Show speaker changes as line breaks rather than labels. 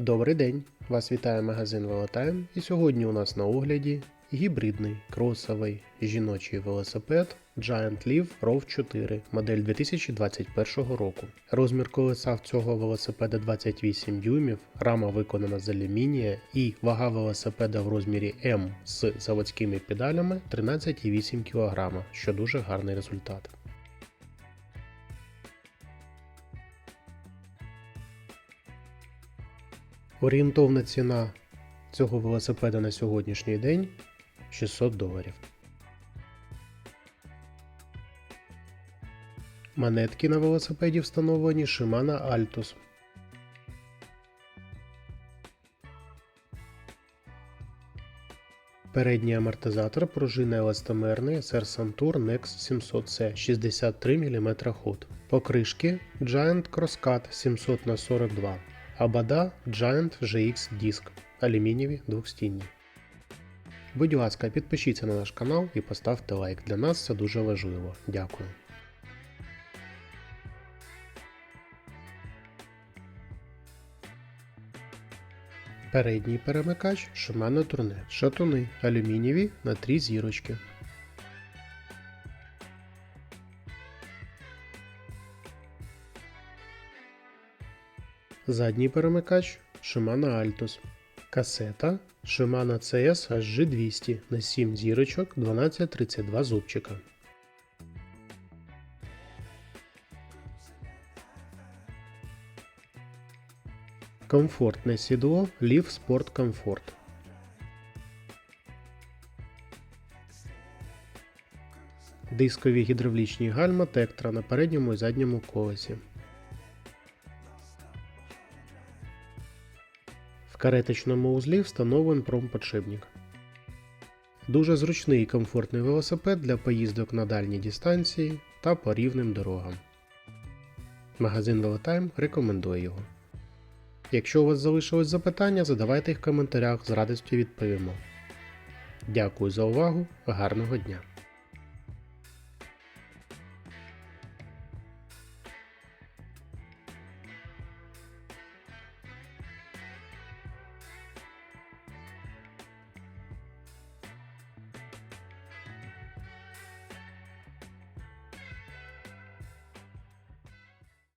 Добрий день! Вас вітає магазин Велотайм і сьогодні у нас на огляді гібридний кросовий жіночий велосипед Giant Leaf Rove 4 модель 2021 року. Розмір колеса в цього велосипеда 28 дюймів, рама виконана з алюмінія і вага велосипеда в розмірі М з заводськими педалями 13,8 кг, що дуже гарний результат. Орієнтовна ціна цього велосипеда на сьогоднішній день 600 доларів. Монетки на велосипеді встановлені Shimano Altus. Передній амортизатор пружини еластомерний SR Santur Nex 700C 63 мм ход. Покришки Giant Crosscut 700 на 42 Абада Giant GX Disc алюмінієві двохстінні. Будь ласка, підпишіться на наш канал і поставте лайк. Для нас це дуже важливо. Дякую. Передній перемикач Shimano Tournet. Шатуни алюмінієві на 3 зірочки. Задній перемикач Shimano Altus. Касета Shimano CS HG200 на 7 зірочок 1232 зубчика. Комфортне сідло Leaf Sport Comfort. Дискові гідравлічні гальма Tektра на передньому і задньому колесі. Кареточному узлі встановлен промподшипник. Дуже зручний і комфортний велосипед для поїздок на дальні дистанції та по рівним дорогам. Магазин Велотайм рекомендує його. Якщо у вас залишилось запитання, задавайте їх в коментарях, з радістю відповімо. Дякую за увагу, гарного дня!